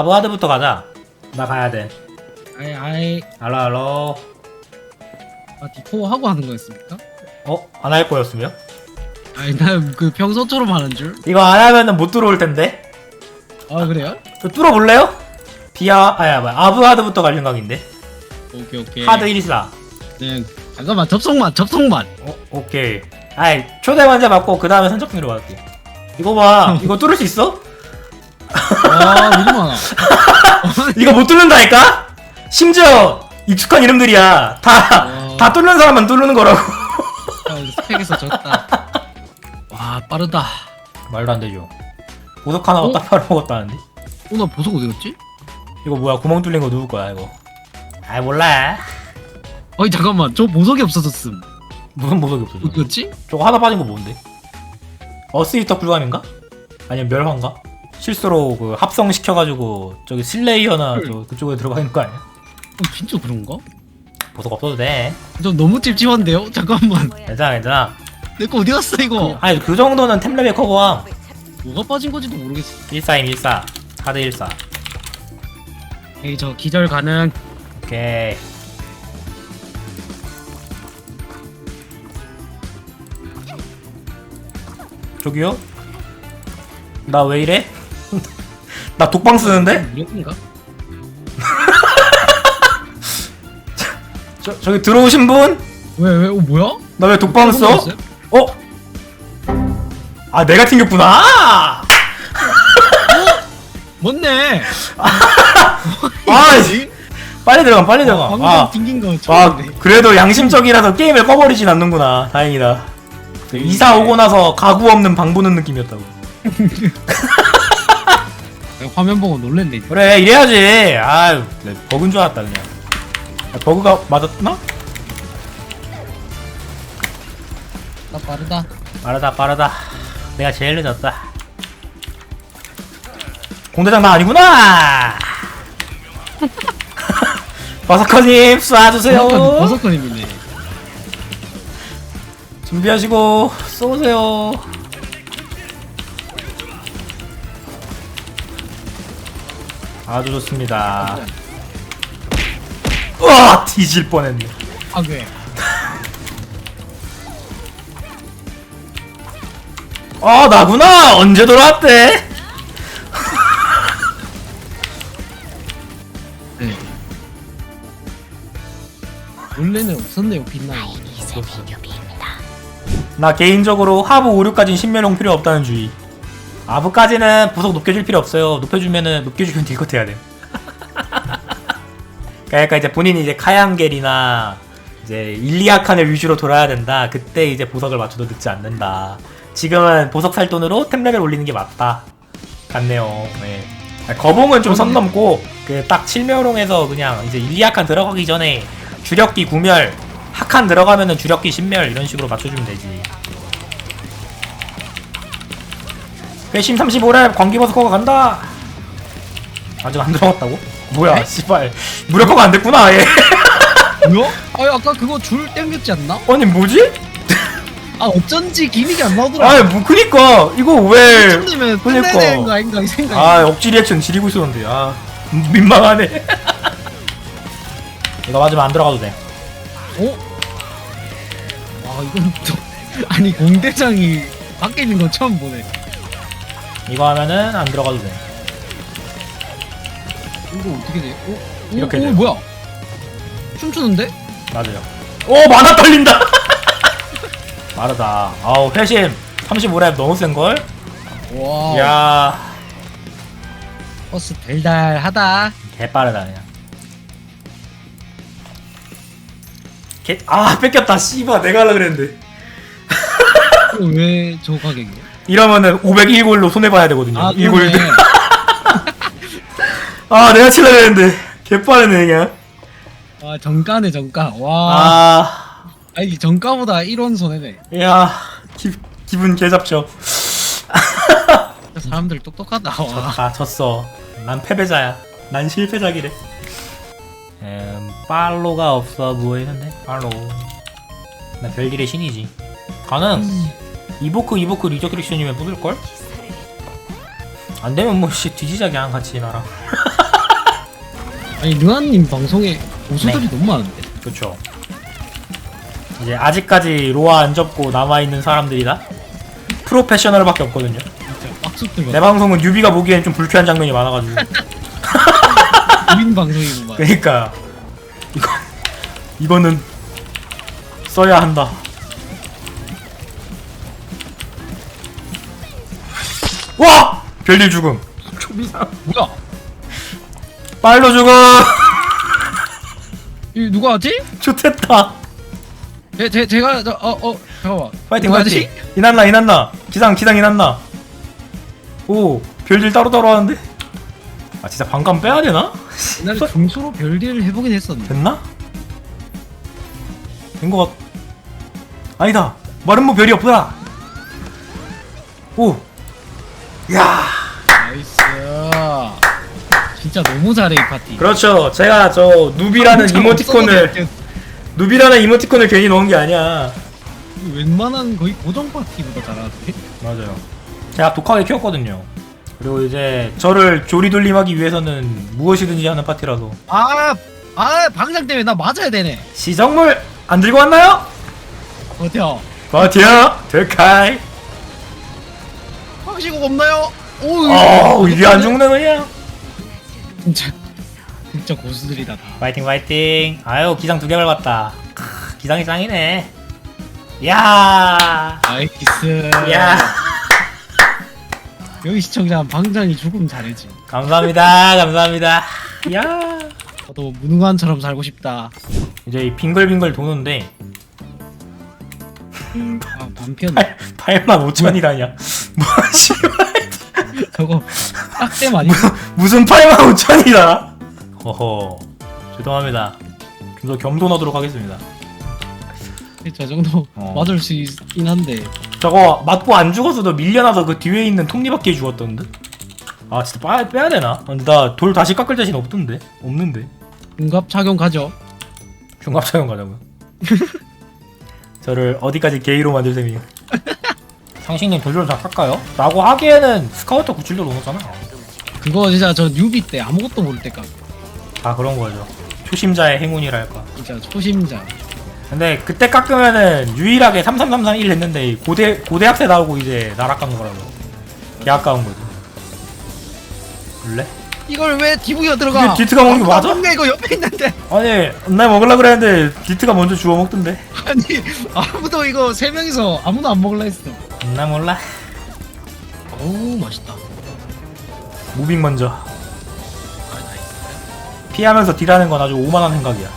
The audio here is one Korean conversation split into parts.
아부하드부터 가자. 나 가야 돼. 아이 아이 알로 알로. 아 디포 하고 하는 거였습니까? 어? 안 할 거였으면? 아니 난그 평소처럼 하는 줄. 이거 안 하면은 못 들어올 텐데. 아 그래요? 저 뚫어볼래요? 비아 아야 뭐야 아부하드부터 갈 생각인데. 오케이 오케이. 하드 114. 네 잠깐만 접속만 접속만. 어, 오케이. 아이 초대 환자 받고 그 다음에 선착순으로 갈게. 이거 봐. 이거 뚫을 수 있어? 와 너무 많아. 이거 못 뚫는다니까? 심지어 익숙한 이름들이야. 다, 와. 다 뚫는 사람만 뚫는 거라고. 아, 스펙에서 졌다. 와 빠르다. 말도 안 되죠. 보석 하나 어? 딱 팔아먹었다는데? 오나 보석 어디 갔지? 이거 뭐야? 구멍 뚫린 거 누울 거야, 이거? 아이, 몰라. 아니 잠깐만 저 보석이 없어졌음. 무슨 보석이 없어, 저거. 어디였지? 저거 하나 빠진 거 뭔데? 어스이터 불감인가? 아니면 멸화인가? 실수로 그 합성시켜가지고 저기 슬레이어나 저 그쪽에 들어가 있는 거 아니야? 어, 진짜 그런가? 보석 없어도 돼. 좀 너무 찝찝한데요? 잠깐만 괜찮아, 괜찮아. 내 거 어디 갔어 이거? 아니, 그 정도는 템레벨 커버함. 뭐가 빠진 건지도 모르겠어. 14임 14. 하드 14. 에이 저 기절 가능. 오케이. 저기요? 나 왜 이래? 나 독방 쓰는데? 무력인가? 저, 저기 들어오신 분? 왜 왜? 어 뭐야? 나 왜 독방 써? 어? 아 내가 튕겼구나! 뭔데? 아 씨. 빨리 들어가 빨리 들어가 방금 아, 튕긴 거 아. 그래도 양심적이라서 게임을 꺼버리진 않는구나 다행이다 그 이사 오고 나서 가구 없는 방 보는 느낌이었다고 화면 보고 놀랬네. 그래 이래야지 아유 내 버그인 줄 알았다 그냥 아, 버그가 맞았나? 나 빠르다. 빠르다 빠르다 내가 제일 늦었다 공대장 나 아니구나 버서커님 쏴주세요 버섯건 버섯건이네. 준비하시고 쏘세요 아주 좋습니다. 우와 뒤질 뻔했네. 아 왜? 아 나구나! 언제 돌아왔대? 네. 원래는 없었네요 빛나는. 나 개인적으로 하부 5, 6까지는 신멸용 필요 없다는 주의 아부까지는 부속 높여줄 필요 없어요. 높여주면은 높여주면 딜컷 해야 돼 그러니까 이제 본인이 이제 카양겔이나 이제 일리아칸을 위주로 돌아야 된다. 그때 이제 보석을 맞춰도 늦지 않는다. 지금은 보석 살 돈으로 템 레벨 올리는 게 맞다. 같네요. 네. 아, 거봉은 좀 선 넘고 그 딱 칠멸홍에서 그냥 이제 일리아칸 들어가기 전에 주력기 구멸 하칸 들어가면은 주력기 신멸 이런 식으로 맞춰주면 되지 회심 35렙 광기버스커가 간다 아직 안 들어갔다고? 뭐야 씨발 무력화가 안 됐구나 얘 뭐야? 아니 아까 그거 줄 땡겼지 않나? 아니 뭐지? 아 어쩐지 기믹이 안 나오더라. 아니 뭐 그니까 이거 왜 쯤되면 그러니까. 끝내야 되는 거 아닌가 이 생각이. 아 억지 리액션 지리고 있었는데 아 민망하네 이거 맞으면 안 들어가도 돼 어? 와 이건 또 아니 공대장이 밖에 있는 건 처음 보네. 이거 하면은 안 들어가도 돼 이거 어떻게 돼? 어? 오, 이렇게 오, 돼요. 뭐야? 춤추는데? 맞아요 오 만화 떨린다 빠르다 아우 회심 35렙 너무 센 걸 와. 이야 버스 달달하다. 개빠르다 그냥 개... 아 뺏겼다 씨발 내가 하려 그랬는데 왜 저 가격이야? 이러면은 501골로 손해봐야 되거든요 아, 1골드 그러네. 아 내가 칠려 그랬는데 개빠르네 그냥 아 정가네 정가. 와. 아 아 이게 정가보다 1원 손해네. 이야 기, 기분 개잡죠 사람들 똑똑하다. 와. 아 졌어 난 패배자야 난 실패작이래 음 팔로가 없어 보이는데 팔로 나 별일의 신이지 가능 이보크 이보크 리저 크릭션이면 뽑을걸? 안되면 뭐씨 뒤지자 그냥 같이 나랑 아니 르안님 방송에 고수들이 너무 많은데. 그렇죠. 이제 아직까지 로아 안 접고 남아 있는 사람들이다. 프로페셔널밖에 없거든요. 진짜 내 방송은 뉴비가 보기엔 좀 불쾌한 장면이 많아가지고. 우인 방송이구만. 그러니까 이거 이거는 써야 한다. 별일 죽음. 초비상. 뭐야? 빨로 죽음. 이 누가 하지? 좋됐다. 제, 제, 제가 저, 어, 어, 잠깐만. 파이팅 누가 파이팅. 하지? 이난나 이난나. 기상 기상 이난나. 오 별일 따로 따로 하는데. 아 진짜 반감 빼야 되나? 옛날에 중수로 별일을 해보긴 했었는데. 됐나? 된 것 같... 아니다 마른 뭐 별이 없더라 오 야. 진짜 너무 잘해 이 파티. 그렇죠 제가 저 누비라는 참 이모티콘을 없어도 누비라는 이모티콘을 괜히 넣은 게 아니야 웬만한 거의 고정 파티보다 잘하는데. 맞아요 제가 독하게 키웠거든요 그리고 이제 저를 조리돌림하기 위해서는 무엇이든지 하는 파티라서 아, 아 방장 때문에 나 맞아야 되네. 시정물 안 들고 왔나요? 어때요? 버텨 데카이 확시고 없나요? 오, 어 이게 안 죽는 거냐 진짜 진짜 고수들이다 다. 파이팅 파이팅 아유 기상 두 개 밟았다 크, 기상이 짱이네 야 나이스. 야 여기 시청자 방장이 죽으면 잘해지. 감사합니다 감사합니다 야 저도 무능한처럼 살고 싶다. 이제 이 빙글빙글 도는데 아 반편. 8, 8만 5천이라냐 뭐 씨발 저거 딱대 많이. 무슨 8만 5천이다 허허 죄송합니다 좀 더 겸손하도록 하겠습니다 저 정도 어. 맞을 수 있긴 한데. 저거 맞고 안 죽어서도 밀려나서 그 뒤에 있는 톱니바퀴에 죽었던데 아 진짜 빼야, 빼야 되나? 나돌 다시 깎을 자신 없던데 없는데 중갑 착용 가죠. 중갑 착용 가자고요. 저를 어디까지 게이로 만들 셈이에요. 상식님 돌려를 다 깎아요? 라고 하기에는 스카우터 97도 넘었잖아. 그거 진짜 저 뉴비 때 아무것도 모를 때까 다 그런 거죠. 초심자의 행운이랄까. 진짜 초심자. 근데 그때 깎으면은 유일하게 33331 했는데 고대 고대학생 나오고 이제 나락 간 거라고. 개 아까운 거지. 원래? 이걸 왜 디브이가 들어가? 이게 디트가 먹는 거 맞아? 먹네 이거 옆에 있는데. 아니 나 먹으려 그랬는데 디트가 먼저 주워 먹던데. 아니 아무도 이거 세 명이서 아무도 안 먹을라 했어. 나 몰라. 오 맛있다. 무빙 먼저. 피하면서 딜하는 건 아주 오만한 생각이야.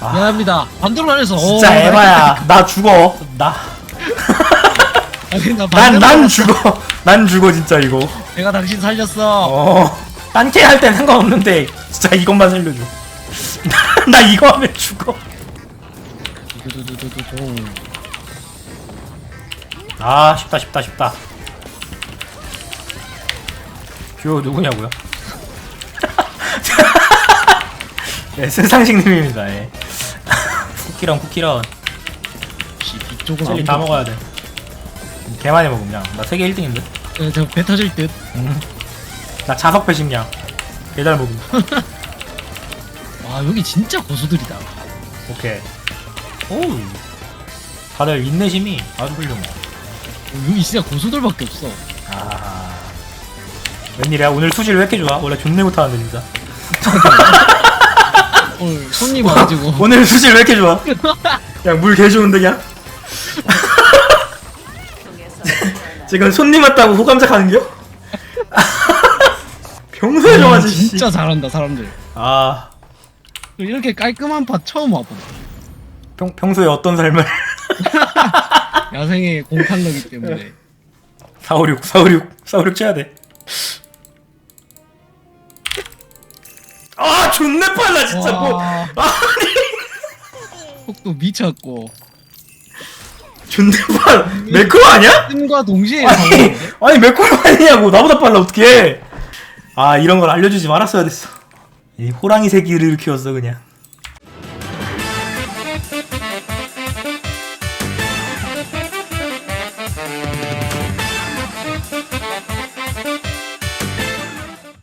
아, 미안합니다. 반대로 안 해서. 진짜 오, 에바야. 나 죽어. 나. 아니, 나 난, 죽어. 난 죽어, 진짜 이거. 내가 당신 살렸어. 어. 딴캐 할땐 상관없는데, 진짜 이것만 살려줘. 나 이거 하면 죽어. 두두두두두. 아, 쉽다, 쉽다, 쉽다. 듀오 누구냐고요? 예, 승상식님입니다, 예. 쿠키런, 쿠키런. 씨 이쪽은 젤리 다 먹어야 돼. 개 많이 먹음, 그냥. 나 세계 1등인데? 네, 저배 터질 듯. 나 자석 배식량. 개잘 먹음. 와 여기 진짜 고수들이다. 오케이. 오. 다들 인내심이 아주 훌륭해. 어, 여기 진짜 고수들밖에 없어. 아. 웬일이야? 오늘 수질 왜 이렇게 좋아? 원래 존내 못하는데 진짜. 오늘 손님 와가지고. 오늘 수질 왜 이렇게 좋아? 그냥 물 개 좋은데 그냥. 지금 손님 왔다고 호감작하는겨? 평소에 좋아하지. 씨. 진짜 잘한다 사람들. 아. 이렇게 깔끔한 파 처음 와본. 평, 평소에 어떤 삶을 야생의 공판러기 때문에. 456 456 456 쳐야 돼. 아 존내 빨라 진짜. 뭐 와, 아니. 속도 미쳤고. 존내 빨라. 매크로 아니야? 뜸과 동시에 아니 나오는데? 아니 매크로 아니냐고. 나보다 빨라 어떡해. 아 이런 걸 알려주지 말았어야 됐어. 이 호랑이 새끼를 키웠어 그냥